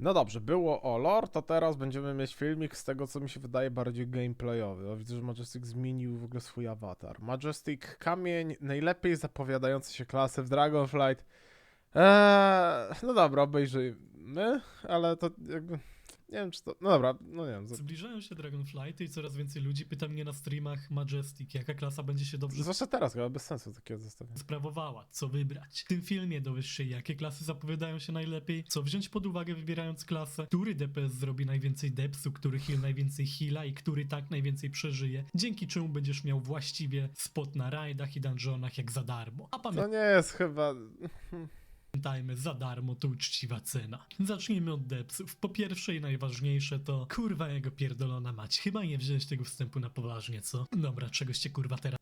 No dobrze, było o lore, to teraz będziemy mieć filmik z tego, co mi się wydaje bardziej gameplayowy. O, widzę, że Majestic zmienił w ogóle swój awatar. Majestic kamień, najlepiej zapowiadający się klasy w Dragonflight. Eee, no dobra, obejrzyjmy, ale to jakby... Nie wiem, czy to... No dobra, no nie wiem. Zbliżają się Dragonflighty i coraz więcej ludzi pyta mnie na streamach Majestic, jaka klasa będzie się dobrze Zwłaszcza teraz, chyba bez sensu takiego zestawienia. sprawowała, co wybrać. W tym filmie dowiesz się, jakie klasy zapowiadają się najlepiej, co wziąć pod uwagę wybierając klasę, który DPS zrobi najwięcej depsu, który heal najwięcej heala i który tak najwięcej przeżyje, dzięki czemu będziesz miał właściwie spot na rajdach i dungeonach jak za darmo. A To nie jest chyba... Pamiętajmy, za darmo to uczciwa cena. Zacznijmy od depsów. Po pierwsze i najważniejsze to kurwa jego pierdolona mać. Chyba nie wziąłeś tego wstępu na poważnie, co? Dobra, czegoś cię kurwa teraz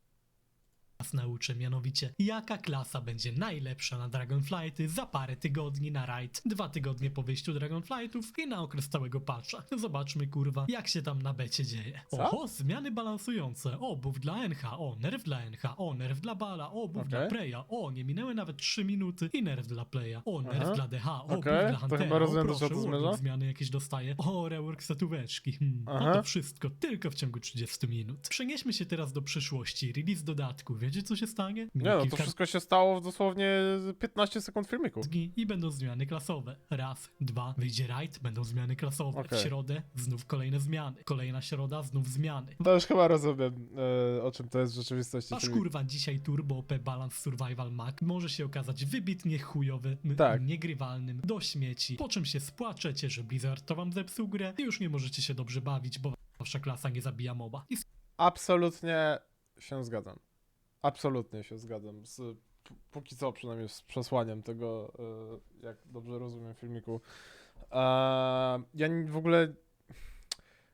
nauczę, mianowicie jaka klasa będzie najlepsza na Dragonflighty za parę tygodni na raid, dwa tygodnie po wyjściu Dragonflightów i na okres całego patcha. Zobaczmy kurwa, jak się tam na becie dzieje. Co? Oho, zmiany balansujące. O, buff dla NH, o, nerf dla NH, o, nerf dla Bala, o, buff dla. Preya, o, nie minęły nawet 3 minuty i nerf dla Playa, o, nerf Aha. dla DH, o, Okej, buff dla to Huntera, chyba rozumiem, o, proszę, to zmiany jakieś dostaję, o, rework setóweczki, hmm. A to wszystko tylko w ciągu 30 minut. Przenieśmy się teraz do przyszłości, release dodatku, wiecie co się stanie? Nie no, to wszystko się stało w dosłownie 15 sekund filmiku. i będą zmiany klasowe. Raz, dwa, wyjdzie raid, będą zmiany klasowe. Okej. W środę znów kolejne zmiany. Kolejna środa, znów zmiany. To już chyba rozumiem, e, o czym to jest w rzeczywistości. Czyli- kurwa dzisiaj Turbo OP Balance Survival Mac może się okazać wybitnie chujowy, Tak. niegrywalnym, do śmieci, po czym się spłaczecie, że Blizzard to wam zepsuł grę i już nie możecie się dobrze bawić, bo wasza klasa nie zabija moba. I Absolutnie się zgadzam. Absolutnie się zgadzam. Z, póki co przynajmniej z przesłaniem tego, e, jak dobrze rozumiem filmiku. E, ja w ogóle...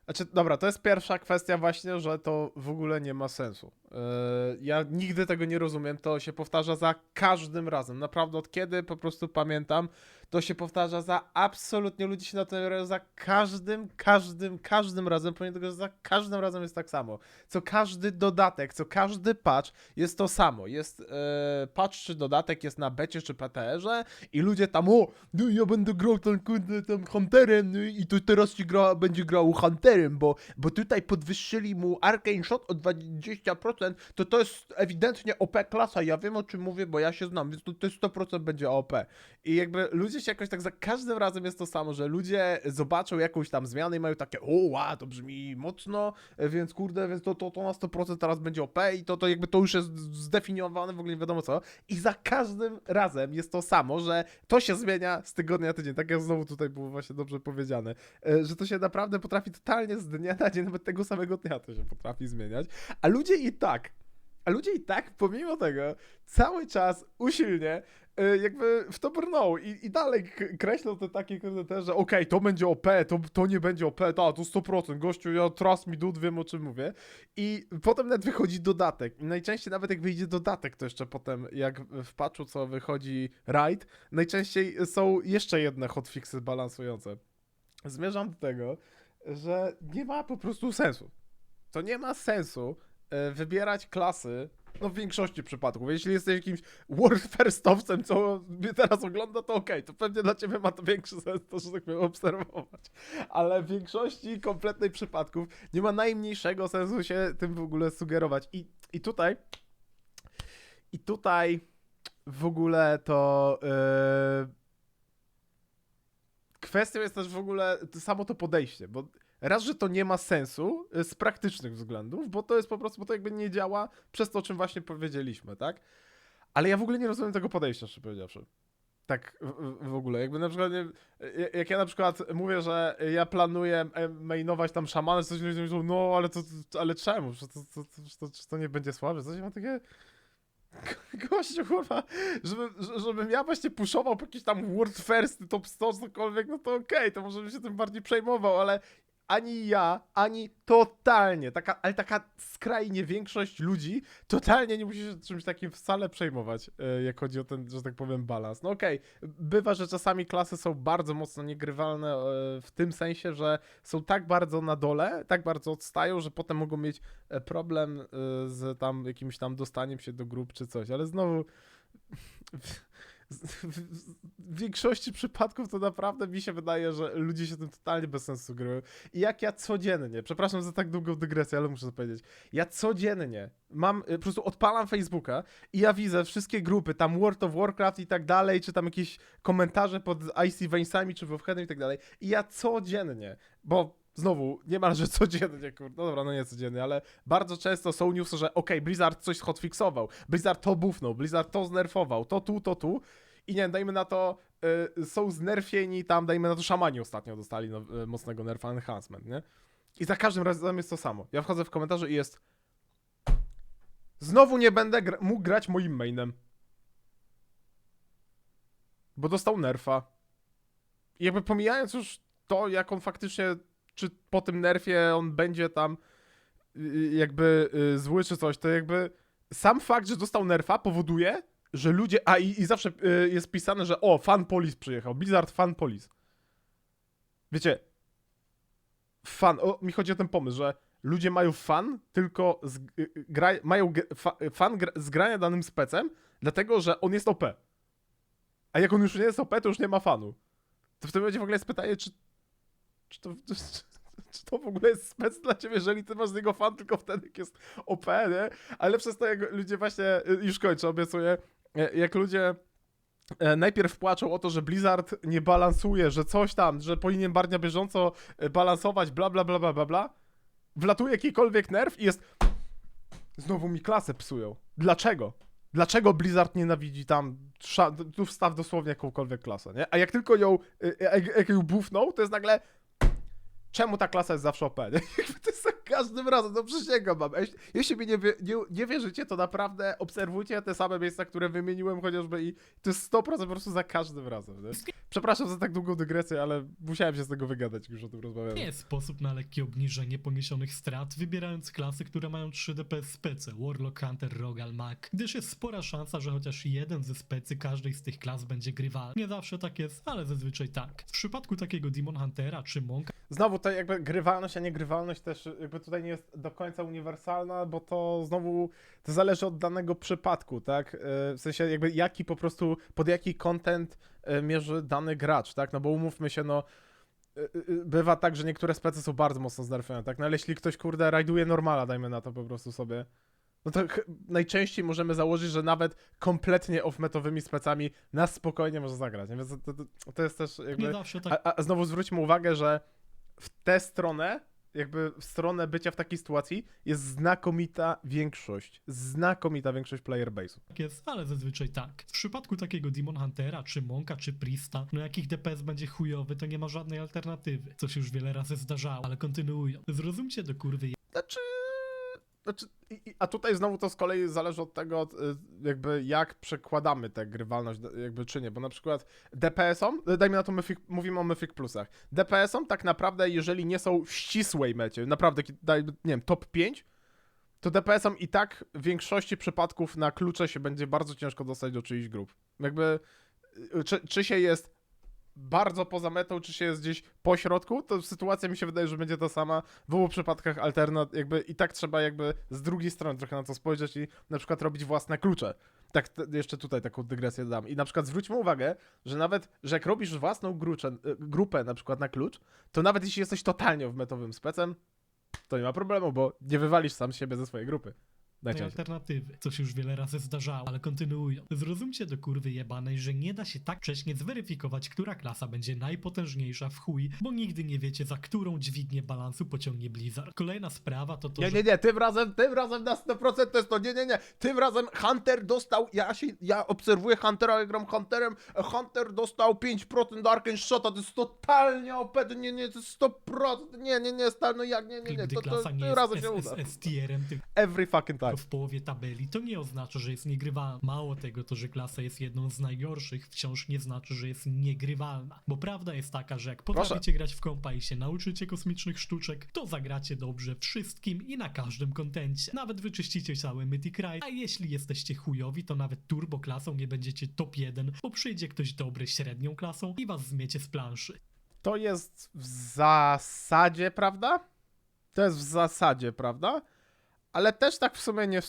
Znaczy, dobra, to jest pierwsza kwestia właśnie, że to w ogóle nie ma sensu. E, ja nigdy tego nie rozumiem, to się powtarza za każdym razem. Naprawdę od kiedy po prostu pamiętam, to się powtarza za absolutnie, ludzie się na to reagują za każdym, każdym, każdym razem, że za każdym razem jest tak samo. Co każdy dodatek, co każdy patch jest to samo. Jest e, patch czy dodatek jest na becie czy PTR-ze i ludzie tam, o, no ja będę grał tam, kurde, tam Hunterem no i to teraz ci gra, będzie grał Hunterem, bo, bo tutaj podwyższyli mu Arcane Shot o 20%, to to jest ewidentnie OP klasa, ja wiem o czym mówię, bo ja się znam, więc to, to jest 100% będzie OP. I jakby ludzie się jakoś tak za każdym razem jest to samo, że ludzie zobaczą jakąś tam zmianę i mają takie, o, wow, to brzmi mocno, e, więc kurde, więc to, to, to na 100% teraz będzie OP i to, to jakby to już jest zdefiniowane, w ogóle nie wiadomo co. I za każdym razem jest to samo, że to się zmienia z tygodnia na tydzień. Tak jak znowu tutaj było właśnie dobrze powiedziane, e, że to się naprawdę potrafi totalnie z dnia na dzień, nawet tego samego dnia to się potrafi zmieniać, a ludzie i tak a ludzie i tak, pomimo tego, cały czas usilnie jakby w to brną i, i dalej k- kreślą te takie kurde też, że okej, to będzie OP, to, to nie będzie OP, ta, to 100%, gościu, ja trust me dude, wiem o czym mówię. I potem nawet wychodzi dodatek najczęściej nawet jak wyjdzie dodatek, to jeszcze potem jak w patchu co wychodzi raid, najczęściej są jeszcze jedne hotfixy balansujące. Zmierzam do tego, że nie ma po prostu sensu. To nie ma sensu e, wybierać klasy, no w większości przypadków. Jeśli jesteś jakimś warfarstowcem, co mnie teraz ogląda, to okej, to pewnie dla ciebie ma to większy sens, to że tak powiem, obserwować. Ale w większości kompletnej przypadków nie ma najmniejszego sensu się tym w ogóle sugerować. I, i tutaj i tutaj w ogóle to yy, kwestią jest też w ogóle to samo to podejście, bo raz, że to nie ma sensu y, z praktycznych względów, bo to jest po prostu, bo to jakby nie działa przez to, o czym właśnie powiedzieliśmy, tak? Ale ja w ogóle nie rozumiem tego podejścia, szczerze powiedziawszy. Tak w, w- ogóle, jakby na przykład, y, jak ja na przykład mówię, że ja planuję mainować tam szamany, coś ludzie mówią, no ale to, ale czemu, że to, to, to, to, to, nie będzie słabe, coś mam takie... Gościu, kurwa, żeby, żebym ja właśnie puszował po jakiś tam World First, Top 100, cokolwiek, no to okej, to może bym się tym bardziej przejmował, ale ani ja, ani totalnie, taka, ale taka skrajnie większość ludzi totalnie nie musi się czymś takim wcale przejmować, e, jak chodzi o ten, że tak powiem, balans. No okej, bywa, że czasami klasy są bardzo mocno niegrywalne e, w tym sensie, że są tak bardzo na dole, tak bardzo odstają, że potem mogą mieć e, problem z tam jakimś tam dostaniem się do grup czy coś, ale znowu w, większości przypadków to naprawdę mi się wydaje, że ludzie się tym totalnie bez sensu grywają. I jak ja codziennie, przepraszam za tak długą dygresję, ale muszę to powiedzieć, ja codziennie mam, y, po prostu odpalam Facebooka i ja widzę wszystkie grupy, tam World of Warcraft i tak dalej, czy tam jakieś komentarze pod Icy Veins czy Wolfheadem i tak dalej. I ja codziennie, bo znowu, niemalże codziennie, kurde, no dobra, no nie codziennie, ale bardzo często są newsy, że okej, Blizzard coś hotfixował, Blizzard to bufnął, Blizzard to znerfował, to tu, to tu i nie wiem, dajmy na to, y, są znerfieni tam, dajmy na to, szamani ostatnio dostali no, y, mocnego nerfa enhancement, nie? I za każdym razem jest to samo. Ja wchodzę w komentarze i jest Znowu nie będę gra mógł grać moim mainem. Bo dostał nerfa. I jakby pomijając już to, jak on faktycznie, czy po tym nerfie on będzie tam y, jakby y, zły czy coś, to jakby sam fakt, że dostał nerfa powoduje, że ludzie, a i, i zawsze y, jest pisane, że o, fan police przyjechał, Blizzard fan police. Wiecie, fan, o, mi chodzi o ten pomysł, że ludzie mają fan tylko z, y, y, gra, mają fa, fan z grania danym specem, dlatego, że on jest OP. A jak on już nie jest OP, to już nie ma fanu. To w tym momencie w ogóle jest pytanie, czy, czy, to, czy, czy to w ogóle jest spec dla ciebie, jeżeli ty masz z niego fan tylko wtedy, jak jest OP, nie? Ale przez to, jak ludzie właśnie, y, już kończę, obiecuję, e, jak ludzie e, najpierw płaczą o to, że Blizzard nie balansuje, że coś tam, że powinien bardziej na bieżąco e, balansować, bla, bla, bla, bla, bla, bla, wlatuje jakikolwiek nerw i jest znowu mi klasę psują. Dlaczego? Dlaczego Blizzard nienawidzi tam, tu wstaw dosłownie jakąkolwiek klasę, nie? A jak tylko ją, y, jak, jak ją bufnął, to jest nagle czemu ta klasa jest zawsze OP, to jest za każdym razem, no przysięgam wam. Jeśli, jeśli mi nie, nie, nie wierzycie, to naprawdę obserwujcie te same miejsca, które wymieniłem chociażby i to jest 100% po prostu za każdym razem, nie? Przepraszam za tak długą dygresję, ale musiałem się z tego wygadać, już o tym rozmawiałem. Nie jest sposób na lekkie obniżenie poniesionych strat, wybierając klasy, które mają 3 DPS spece, Warlock, Hunter, Rogal, Mag, gdyż jest spora szansa, że chociaż jeden ze specy każdej z tych klas będzie grywalny. Nie zawsze tak jest, ale zazwyczaj tak. W przypadku takiego Demon Huntera czy Monka Znowu to jakby grywalność, a niegrywalność też jakby tutaj nie jest do końca uniwersalna, bo to znowu to zależy od danego przypadku, tak? Yy, W sensie jakby jaki po prostu, pod jaki content yy, mierzy dany gracz, tak? No bo umówmy się, no yy, bywa tak, że niektóre specy są bardzo mocno znerfione, tak? No ale jeśli ktoś kurde rajduje normala, dajmy na to po prostu sobie, no to najczęściej możemy założyć, że nawet kompletnie off-metowymi specami nas spokojnie może zagrać, nie? Więc to, to, to jest też jakby... nie zawsze tak A, a znowu zwróćmy uwagę, że w tę stronę, jakby w stronę bycia w takiej sytuacji, jest znakomita większość. Znakomita większość player base'u. tak jest, ale zazwyczaj tak. W przypadku takiego Demon Huntera, czy Monka, czy Priesta, no jakich DPS będzie chujowy, to nie ma żadnej alternatywy. Co się już wiele razy zdarzało, ale kontynuując. Zrozumcie do kurwy Znaczy. Znaczy, a tutaj znowu to z kolei zależy od tego, y, jakby jak przekładamy tę grywalność, jakby czy nie, bo na przykład DPS-om, y, dajmy na to, myfik, mówimy o Mythic Plusach, DPS-om tak naprawdę, jeżeli nie są w ścisłej mecie, naprawdę, ki- daj, nie wiem, top 5, to DPS-om i tak w większości przypadków na klucze się będzie bardzo ciężko dostać do czyichś grup. Jakby, y, czy, czy się jest bardzo poza metą, czy się jest gdzieś po środku, to sytuacja mi się wydaje, że będzie ta sama. W obu przypadkach alternat, jakby i tak trzeba jakby z drugiej strony trochę na to spojrzeć i na przykład robić własne klucze. Tak, jeszcze tutaj taką dygresję dam. I na przykład zwróćmy uwagę, że nawet, że jak robisz własną grucze, y, grupę na przykład na klucz, to nawet jeśli jesteś totalnie w metowym specem, to nie ma problemu, bo nie wywalisz sam siebie ze swojej grupy. Najczęściej. alternatywy, co się już wiele razy zdarzało, ale kontynuując. Zrozumcie do kurwy jebanej, że nie da się tak wcześnie zweryfikować, która klasa będzie najpotężniejsza w chuj, bo nigdy nie wiecie, za którą dźwignię balansu pociągnie Blizzard. Kolejna sprawa to to, Nie, że nie, nie, tym razem, tym razem na 100% to jest to, nie, nie, nie, tym razem Hunter dostał, ja się, ja obserwuję Huntera, ja gram Hunterem, Hunter dostał 5% Arcane Shota, to jest totalnie OP, nie, nie, to jest 100%, nie, nie, nie, stal, no jak, nie, nie, nie, to, to, klasa nie tym jest razem się uda. Every fucking time. W połowie tabeli, to nie oznacza, że jest niegrywalna. Mało tego, to, że klasa jest jedną z najgorszych, wciąż nie znaczy, że jest niegrywalna. Bo prawda jest taka, że jak potraficie grać w kompa i się nauczycie kosmicznych sztuczek, to zagracie dobrze wszystkim i na każdym kontencie. Nawet wyczyścicie cały Mythic Ride, a jeśli jesteście chujowi, to nawet turbo klasą nie będziecie top 1, bo przyjdzie ktoś dobry średnią klasą i was zmiecie z planszy. To jest w zasadzie, prawda? To jest w zasadzie, prawda? Ale też tak w sumie nie,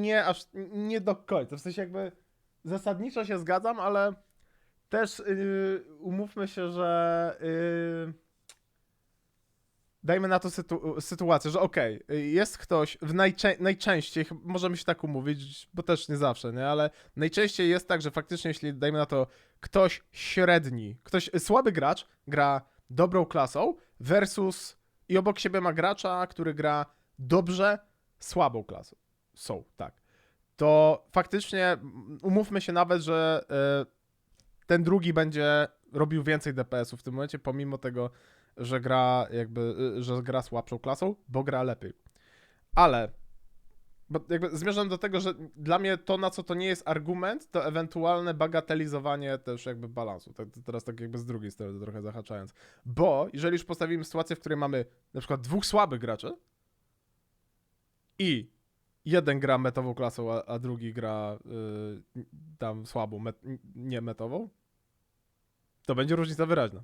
nie aż, nie do końca, w sensie jakby zasadniczo się zgadzam, ale też yy, umówmy się, że yy, dajmy na to sytu sytuację, że okej, y, jest ktoś, w najczę najczęściej, możemy się tak umówić, bo też nie zawsze, nie, ale najczęściej jest tak, że faktycznie jeśli dajmy na to ktoś średni, ktoś słaby gracz gra dobrą klasą versus i obok siebie ma gracza, który gra dobrze słabą klasą. Są, tak. To faktycznie umówmy się nawet, że y, ten drugi będzie robił więcej DPS-ów w tym momencie, pomimo tego, że gra jakby, y, że gra słabszą klasą, bo gra lepiej. Ale bo jakby zmierzam do tego, że dla mnie to, na co to nie jest argument, to ewentualne bagatelizowanie też jakby balansu. Tak, teraz tak jakby z drugiej strony trochę zahaczając. Bo jeżeli już postawimy sytuację, w której mamy na przykład dwóch słabych graczy i jeden gra metową klasą, a, a drugi gra y, tam słabą, met, nie metową, to będzie różnica wyraźna.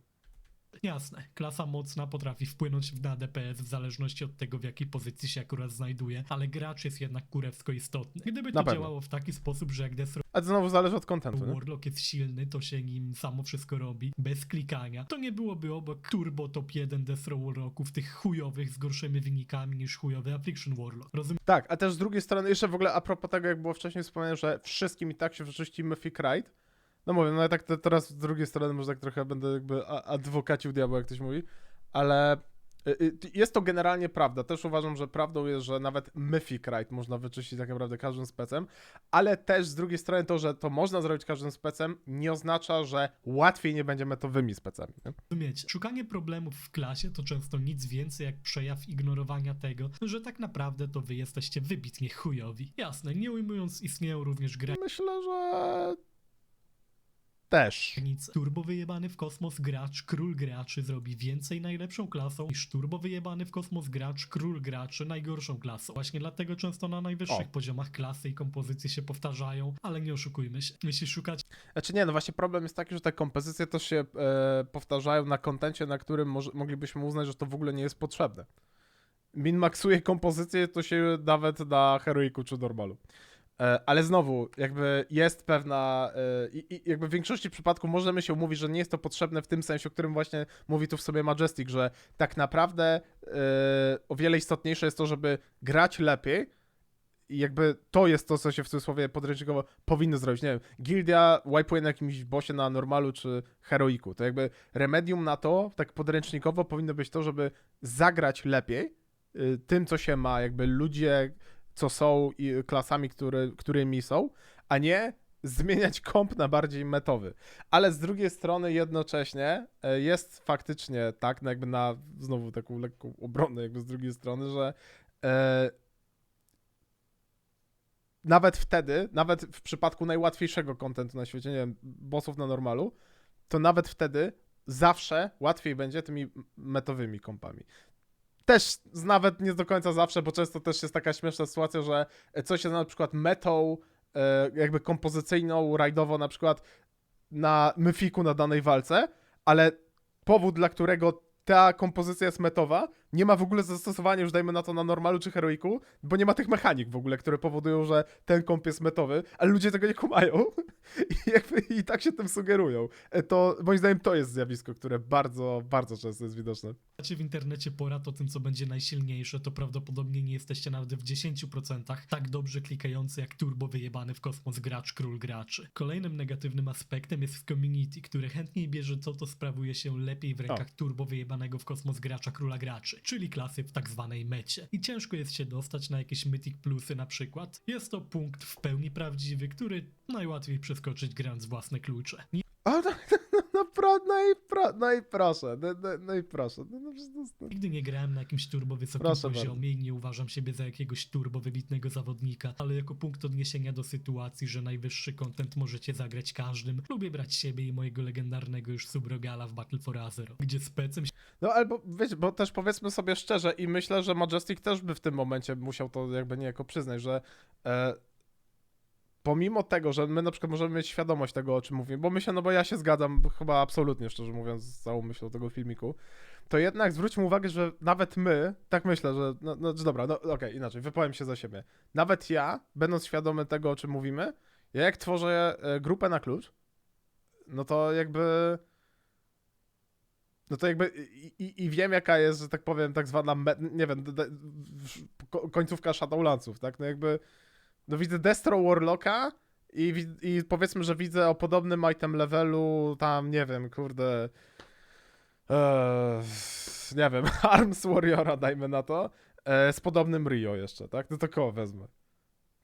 Jasne, klasa mocna potrafi wpłynąć na DPS w zależności od tego, w jakiej pozycji się akurat znajduje, ale gracz jest jednak kurewsko istotny. Gdyby to Na pewno. działało w taki sposób, że jak Death A to znowu zależy od kontentu, nie? Warlock jest silny, to się nim samo wszystko robi, bez klikania, to nie byłoby obok Turbo Top 1 Death Row Warlocków, tych chujowych z gorszymi wynikami niż chujowy Affliction Warlock. Rozumiesz? Tak, a też z drugiej strony, jeszcze w ogóle a propos tego, jak było wcześniej wspomniane, że wszystkim i tak się wrzuci Mythic Ride. No mówię, no ja tak teraz z drugiej strony może tak trochę będę jakby adwokacił diabła, jak ktoś mówi, ale y, y, jest to generalnie prawda. Też uważam, że prawdą jest, że nawet Mythic Ride można wyczyścić tak naprawdę każdym specem, ale też z drugiej strony to, że to można zrobić każdym specem, nie oznacza, że łatwiej nie będzie metowymi specami. Rozumiecie? Szukanie problemów w klasie to często nic więcej jak przejaw ignorowania tego, że tak naprawdę to wy jesteście wybitnie chujowi. Jasne, nie ujmując, istnieją również Myślę, że też. granice. Turbo wyjebany w kosmos gracz, król graczy zrobi więcej najlepszą klasą niż turbo wyjebany w kosmos gracz, król graczy najgorszą klasą. Właśnie dlatego często na najwyższych O. poziomach klasy i kompozycje się powtarzają, ale nie oszukujmy się. Jeśli szukacie Znaczy nie, no właśnie problem jest taki, że te kompozycje też się e, powtarzają na kontencie, na którym może, moglibyśmy uznać, że to w ogóle nie jest potrzebne. Min-maksuje kompozycję, to się nawet na heroiku czy normalu. E, ale znowu, jakby jest pewna, e, i, jakby w większości przypadków możemy się umówić, że nie jest to potrzebne w tym sensie, o którym właśnie mówi tu w sobie Majestic, że tak naprawdę e, o wiele istotniejsze jest to, żeby grać lepiej, i jakby to jest to, co się w cudzysłowie podręcznikowo powinno zrobić. Nie wiem, gildia wipe'uje na jakimś bossie na normalu czy heroiku. To jakby remedium na to, tak podręcznikowo powinno być to, żeby zagrać lepiej y, tym, co się ma, jakby ludzie, co są i klasami, które, którymi są, a nie zmieniać komp na bardziej metowy. Ale z drugiej strony jednocześnie e, jest faktycznie tak, no jakby na znowu taką lekką obronę jakby z drugiej strony, że e, nawet wtedy, nawet w przypadku najłatwiejszego kontentu na świecie, nie wiem, bossów na normalu, to nawet wtedy zawsze łatwiej będzie tymi metowymi kompami. Też nawet nie do końca zawsze, bo często też jest taka śmieszna sytuacja, że coś jest na przykład metą, e, jakby kompozycyjną, rajdowo na przykład na myfiku na danej walce, ale powód, dla którego ta kompozycja jest metowa, nie ma w ogóle zastosowania już dajmy na to na normalu czy heroiku, bo nie ma tych mechanik w ogóle, które powodują, że ten komp jest metowy, ale ludzie tego nie kumają i, jakby, i tak się tym sugerują. E, To moim zdaniem to jest zjawisko, które bardzo, bardzo często jest widoczne. w internecie porad o tym, co będzie najsilniejsze, to prawdopodobnie nie jesteście nawet w 10% tak dobrze klikający jak turbo wyjebany w kosmos gracz, król graczy. Kolejnym negatywnym aspektem jest w community, które chętniej bierze to, co sprawuje się lepiej w rękach turbo wyjebanego w kosmos gracza, króla graczy, czyli klasy w tak zwanej mecie. I ciężko jest się dostać na jakieś mythic plusy na przykład. Jest to punkt w pełni prawdziwy, który najłatwiej przeskoczyć grając własne klucze. A, no, no, no, pro, no, i pro, no i proszę, no, no, no i proszę. No, no, jest- no. Nigdy nie grałem na jakimś turbo wysokim Proszę poziomie i nie uważam siebie za jakiegoś turbo wybitnego zawodnika, ale jako punkt odniesienia do sytuacji, że najwyższy content możecie zagrać każdym, lubię brać siebie i mojego legendarnego już subrogala w Battle for Azeroth, gdzie specem No albo wiecie, bo też powiedzmy sobie szczerze i myślę, że Majestic też by w tym momencie musiał to jakby niejako przyznać, że e, pomimo tego, że my na przykład możemy mieć świadomość tego, o czym mówimy, bo myślę, no bo ja się zgadzam chyba absolutnie, szczerze mówiąc, z całą myślą tego filmiku, to jednak zwróćmy uwagę, że nawet my, tak myślę, że, no, no dobra, no okej, inaczej, wypowiem się za siebie. Nawet ja, będąc świadomy tego, o czym mówimy, ja jak tworzę e, grupę na klucz, no to jakby. No to jakby i, i, wiem jaka jest, że tak powiem, tak zwana, nie wiem, końcówka Shadowlandsów, tak? No jakby, no widzę Destro Warlocka i, i powiedzmy, że widzę o podobnym item levelu tam, nie wiem, kurde, e, nie wiem, Arms Warriora dajmy na to, e, z podobnym Rio jeszcze, tak? No to koło wezmę.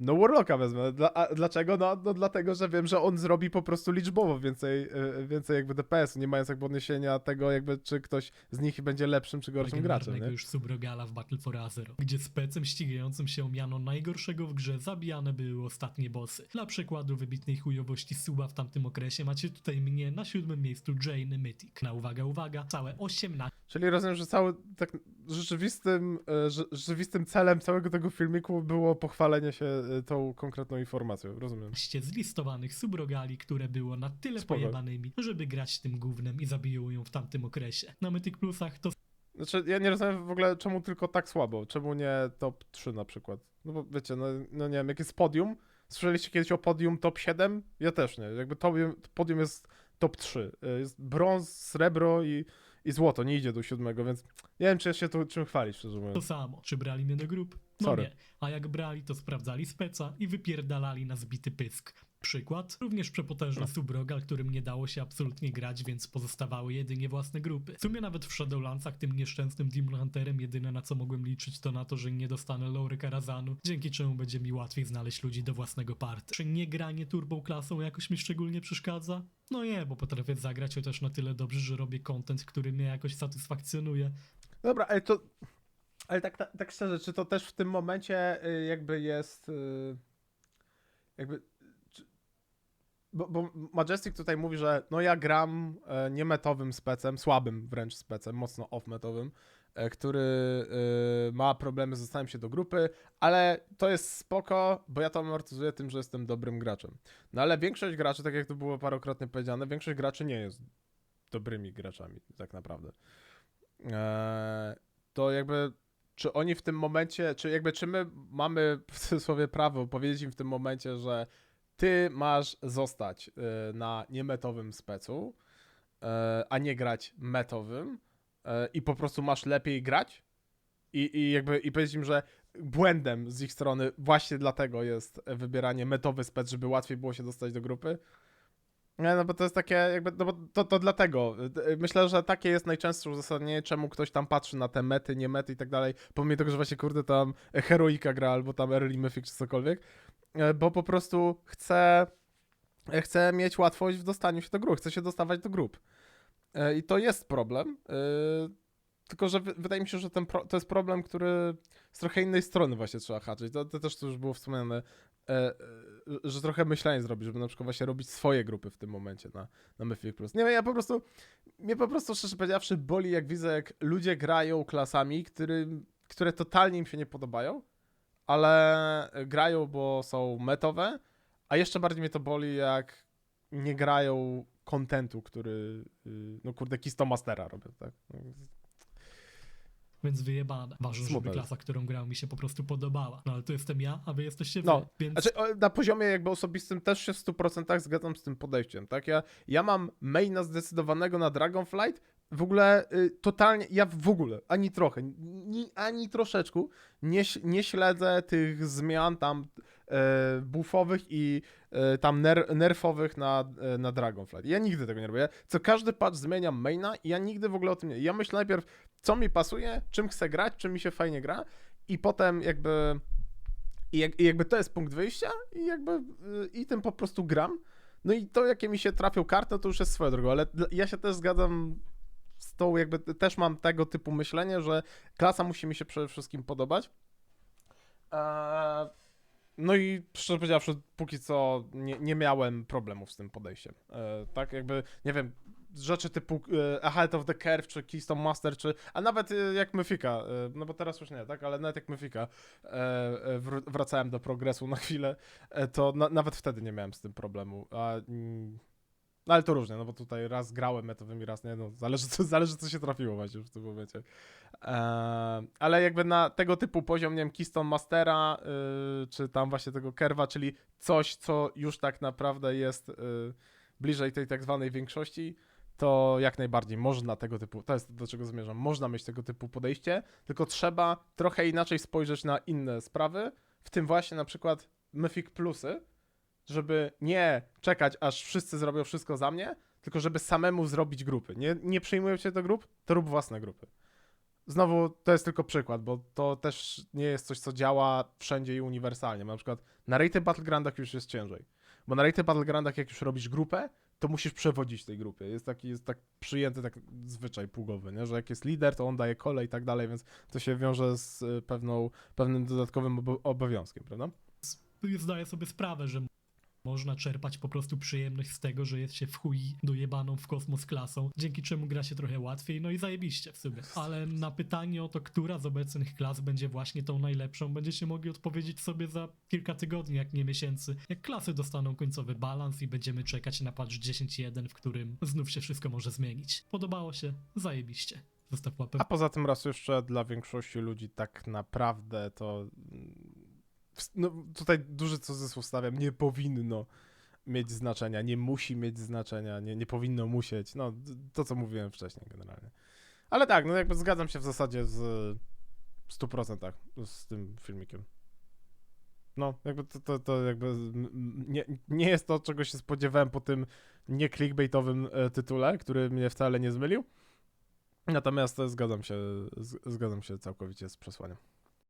No Warlocka wezmę. Dla, a dlaczego? No, no dlatego, że wiem, że on zrobi po prostu liczbowo więcej, e, więcej jakby DPS-u, nie mając jakby odniesienia tego jakby, czy ktoś z nich będzie lepszym czy gorszym graczem, nie? już subrogala w Battle for Azeroth, gdzie specem ścigającym się miano najgorszego w grze zabijane były ostatnie bossy. Dla przykładu wybitnej chujowości suba w tamtym okresie macie tutaj mnie na siódmym miejscu Jane Mythic. Na uwaga, uwaga, całe 18 Czyli rozumiem, że cały tak rzeczywistym, e, rze- rzeczywistym celem całego tego filmiku było pochwalenie się e, tą konkretną informacją, rozumiem. 15 zlistowanych subrogali, które było na tyle Spoko. pojebanymi, żeby grać tym gównem i zabiją ją w tamtym okresie. Na Mythic Plusach to Znaczy, ja nie rozumiem w ogóle, czemu tylko tak słabo, czemu nie top 3 na przykład. No bo wiecie, no, no nie wiem, jak jest podium, słyszeliście kiedyś o podium top 7? Ja też nie, jakby podium, podium jest top 3. E, Jest brąz, srebro i, i złoto, nie idzie do siódmego, więc nie wiem, czy ja się tu czym chwalić, szczerze to mówiąc. samo. Czy brali mnie do grup? No Sorry. nie. A jak brali, to sprawdzali speca i wypierdalali na zbity pysk. Przykład? Również przepotężny No. subrogal, którym nie dało się absolutnie grać, więc pozostawały jedynie własne grupy. W sumie nawet w Shadowlandsach tym nieszczęsnym Demon Hunterem jedyne na co mogłem liczyć to na to, że nie dostanę Laury Karazanu, dzięki czemu będzie mi łatwiej znaleźć ludzi do własnego party. Czy nie granie turbą klasą jakoś mi szczególnie przeszkadza? No nie, bo potrafię zagrać chociaż na tyle dobrze, że robię content, który mnie jakoś satysfakcjonuje. Dobra, ale to. Ale tak, tak, tak szczerze, czy to też w tym momencie y, jakby jest. y, Jakby. Bo, bo Majestic tutaj mówi, że no ja gram e, niemetowym specem, słabym wręcz specem, mocno off-metowym, e, który y, ma problemy z się do grupy, ale to jest spoko, bo ja to amortyzuję tym, że jestem dobrym graczem. No ale większość graczy, tak jak to było parokrotnie powiedziane, większość graczy nie jest dobrymi graczami, tak naprawdę. To jakby, czy oni w tym momencie, czy jakby, czy my mamy w cudzysłowie prawo powiedzieć im w tym momencie, że ty masz zostać y, na niemetowym specu, e, a nie grać metowym e, i po prostu masz lepiej grać i, i jakby, i powiedzieć im, że błędem z ich strony właśnie dlatego jest wybieranie metowy spec, żeby łatwiej było się dostać do grupy. No bo to jest takie, jakby, no bo to, to dlatego. Myślę, że takie jest najczęstsze uzasadnienie, czemu ktoś tam patrzy na te mety, nie mety i tak dalej, pomimo tego, że właśnie, kurde, tam Heroika gra albo tam Early Mythic czy cokolwiek, e, bo po prostu chce, e, chce mieć łatwość w dostaniu się do grup, chce się dostawać do grup. E, I to jest problem, e, tylko że wy- wydaje mi się, że ten pro, to jest problem, który z trochę innej strony właśnie trzeba haczyć. To, to też tu już było wspomniane, e, e, że trochę myślenie zrobić, żeby na przykład właśnie robić swoje grupy w tym momencie na, na Mythic Plus. Nie wiem, ja po prostu, mnie po prostu szczerze powiedziawszy boli, jak widzę, jak ludzie grają klasami, którym, które totalnie im się nie podobają, ale grają, bo są metowe, a jeszcze bardziej mnie to boli, jak nie grają kontentu, który, y, no kurde, Kistomastera robią, tak? Więc wyjebane. Ważne, żeby klasa, którą grał mi się po prostu podobała. No ale to jestem ja, a wy jesteście wy. No, Więc Znaczy, na poziomie jakby osobistym też się w 100% zgadzam z tym podejściem, tak? Ja, ja mam maina zdecydowanego na Dragonflight, w ogóle y, totalnie, ja w ogóle, ani trochę, ni, ani troszeczkę nie, nie śledzę tych zmian tam e, i e, tam ner, nerfowych na, e, na Dragonflight. Ja nigdy tego nie robię. Co każdy patch zmieniam maina i ja nigdy w ogóle o tym nie... Ja myślę najpierw, co mi pasuje, czym chcę grać, czym mi się fajnie gra i potem jakby... I, jak, I jakby to jest punkt wyjścia i jakby y, i tym po prostu gram. No i to, jakie mi się trafią karty, to już jest swoją drogą, ale ja się też zgadzam z tą, jakby też mam tego typu myślenie, że klasa musi mi się przede wszystkim podobać. Eee, no i szczerze powiedziawszy, póki co nie, nie miałem problemów z tym podejściem. Eee, tak jakby, nie wiem, rzeczy typu e, A Health of the Curve, czy Keystone Master, czy, a nawet e, jak Myfika, e, no bo teraz już nie, tak, ale nawet jak Myfika e, e, wr- wracałem do progresu na chwilę, e, to na, nawet wtedy nie miałem z tym problemu. A, mm, no ale to różnie, no bo tutaj raz grałem metowymi, raz nie, no zależy co, zależy co się trafiło właśnie w tym momencie. E, ale jakby na tego typu poziom, nie wiem, Keystone Mastera, y, czy tam właśnie tego Kerwa, czyli coś, co już tak naprawdę jest y, bliżej tej tak zwanej większości, to jak najbardziej można tego typu, to jest do czego zmierzam, można mieć tego typu podejście, tylko trzeba trochę inaczej spojrzeć na inne sprawy, w tym właśnie na przykład Mythic Plusy, żeby nie czekać, aż wszyscy zrobią wszystko za mnie, tylko żeby samemu zrobić grupy. Nie, nie przyjmują się do grup, to rób własne grupy. Znowu, to jest tylko przykład, bo to też nie jest coś, co działa wszędzie i uniwersalnie. Na przykład na Rated Battlegroundach już jest ciężej. Bo na Rated Battlegroundach, jak już robisz grupę, to musisz przewodzić tej grupie. Jest taki, jest tak przyjęty tak zwyczaj pługowy, nie? że jak jest lider, to on daje kole i tak dalej, więc to się wiąże z y, pewną, pewnym dodatkowym obo- obowiązkiem, prawda? zdaję sobie sprawę, że można czerpać po prostu przyjemność z tego, że jest się w chuj dojebaną w kosmos klasą, dzięki czemu gra się trochę łatwiej, no i zajebiście w sumie. Ale na pytanie o to, która z obecnych klas będzie właśnie tą najlepszą, będziecie mogli odpowiedzieć sobie za kilka tygodni, jak nie miesięcy, jak klasy dostaną końcowy balans i będziemy czekać na patch 10.1, w którym znów się wszystko może zmienić. Podobało się? Zajebiście. A poza tym raz jeszcze dla większości ludzi tak naprawdę to no, tutaj duży cudzysłów stawiam, nie powinno mieć znaczenia, nie musi mieć znaczenia, nie, nie powinno musieć, no to co mówiłem wcześniej generalnie. Ale tak, no jakby zgadzam się w zasadzie z w 100% z tym filmikiem. No, jakby to, to, to jakby nie, nie jest to, czego się spodziewałem po tym nie clickbaitowym e, tytule, który mnie wcale nie zmylił. Natomiast e, zgadzam się, zgadzam się całkowicie z przesłaniem.